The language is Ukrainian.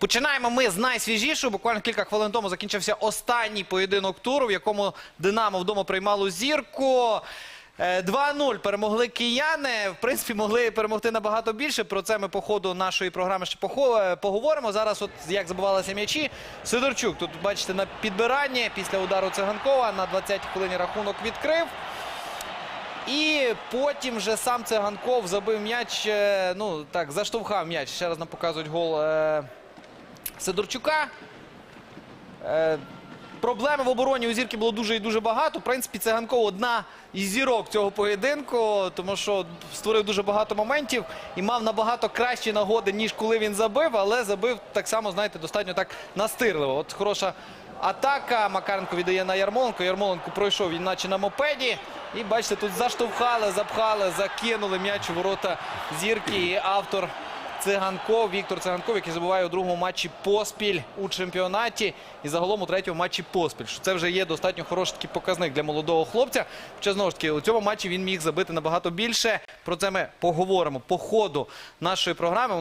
Починаємо ми з найсвіжішого. Буквально кілька хвилин тому закінчився останній поєдинок туру, в якому Динамо вдома приймало зірку. Е, 2-0 перемогли кияни. В принципі, могли перемогти набагато більше. Про це ми по ходу нашої програми ще е, поговоримо. Зараз, от як забивалися м'ячі. Сидорчук тут бачите на підбиранні після удару циганкова на 20-й хвилині рахунок відкрив. І потім вже сам Циганков забив м'яч. е, Ну так, заштовхав м'яч. Ще раз нам показують гол е, Сидорчука. Е, Проблеми в обороні у зірки було дуже і дуже багато. В принципі, Циганков одна із зірок цього поєдинку, тому що створив дуже багато моментів і мав набагато кращі нагоди, ніж коли він забив, але забив так само, знаєте, достатньо так настирливо. От хороша атака. Макаренко віддає на Ярмоленко. Ярмоленко пройшов він наче на мопеді. І бачите, тут заштовхали, запхали, закинули м'яч у ворота зірки. І автор Циганков, Віктор Циганков, який забуває у другому матчі поспіль у чемпіонаті і загалом у третьому матчі поспіль. Це вже є достатньо хороший такий показник для молодого хлопця. Хоча знову ж таки у цьому матчі він міг забити набагато більше. Про це ми поговоримо по ходу нашої програми.